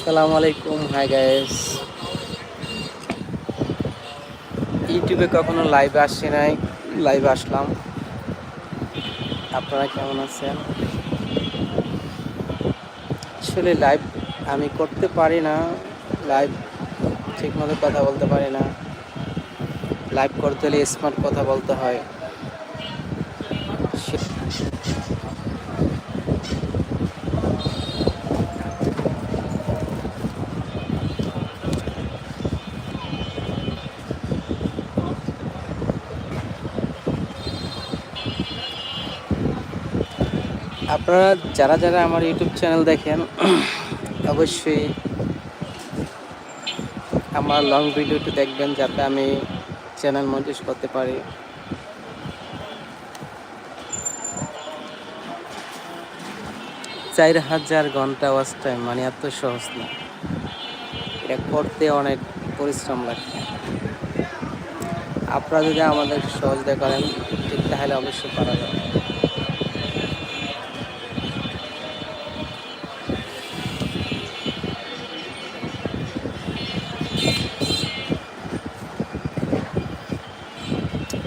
আসসালামু আলাইকুম hi guys ইউটিউবে কখনো লাইভ আসে নাই লাইভ আসলাম। আপনারা কেমন আছেন? আসলে লাইভ আমি করতে পারি না লাইভ ঠিকমতো কথা বলতে পারি না। লাইভ করতে হলে স্মার্ট কথা বলতে হয়। আপনারা যারা যারা আমার ইউটিউব চ্যানেল দেখেন, অবশ্যই আমার লং ভিডিওটি দেখবেন যাতে আমি চ্যানেল মনিটাইজ করতে পারি। চার হাজার ঘণ্টা ওয়াচ টাইম মানে এত সহজ না। এটা করতে অনেক পরিশ্রম লাগে আপনারা যদি আমাদের সহযোগিতা করেন, ঠিক তাহলে অবশ্যই পারা যাবে।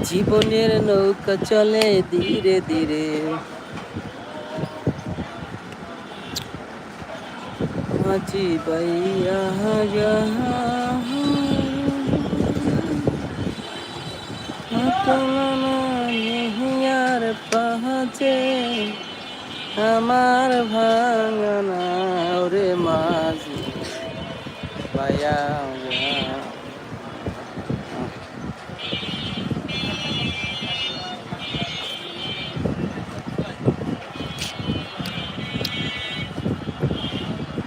জীবনের নৌকা চলে ধীরে ধীরে। মাঝি বাইয়া নিহিয়ার পাহাচে আমার ভাঙনা ওরে মাঝি বাইয়া।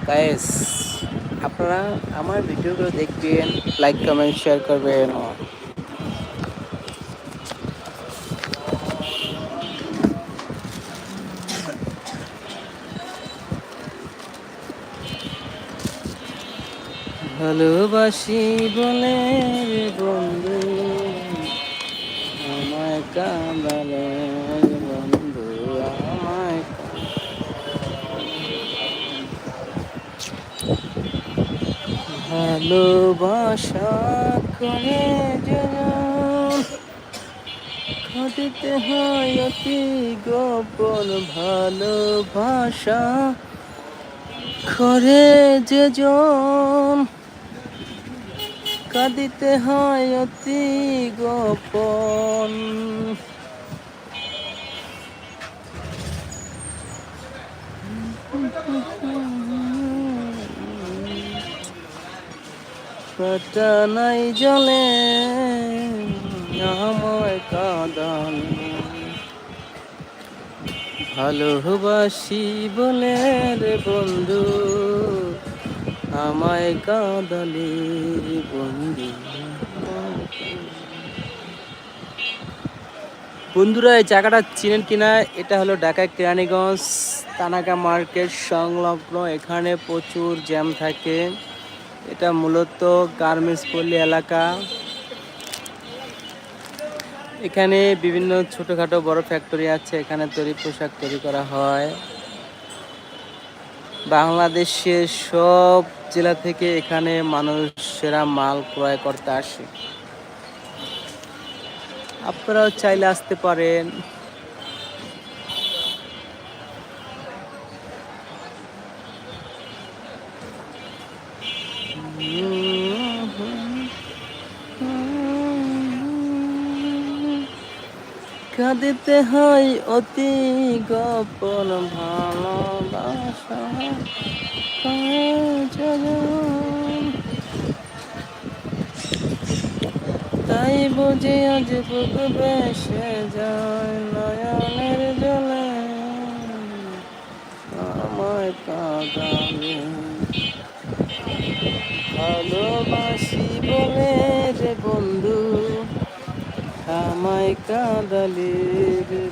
গাইস আপনারা আমার ভিডিওগুলো দেখবেন লাইক কমেন্ট শেয়ার করবেন। ভালোবাসি বলে বন্ধু আমায় কাঁদালে। ভালোবাসা করে ঘটিতে হয় অতি গোপন ভালোবাসা করে যে জন কাঁদিতে হয় অতি গোপন কাটা নাই জলে আমায় কাঁদান। ভালোবাসি বলে রে বন্ধু, আমায় কাঁদালে বন্ধু। বন্ধুরা, এই জায়গাটা চিনেন কিনা? এটা হলো ঢাকা কেরানীগঞ্জ তানাকা মার্কেট সংলগ্ন। এখানে প্রচুর জ্যাম থাকে। এটা মূলত গার্মেন্টস পল্লী এলাকা। এখানে বিভিন্ন ছোটোখাটো বড় ফ্যাক্টরি আছে, এখানে তৈরি পোশাক তৈরি করা হয়। বাংলাদেশের সব জেলা থেকে এখানে মানুষেরা মাল ক্রয় করতে আসে। আপনারাও চাইলে আসতে পারেন। কাঁদিতে হয় অতি গোপন ভালোবাসা। তাই বুঝে আজ বুক বেসে যায় নয়নের আমায় কাঁদালে রে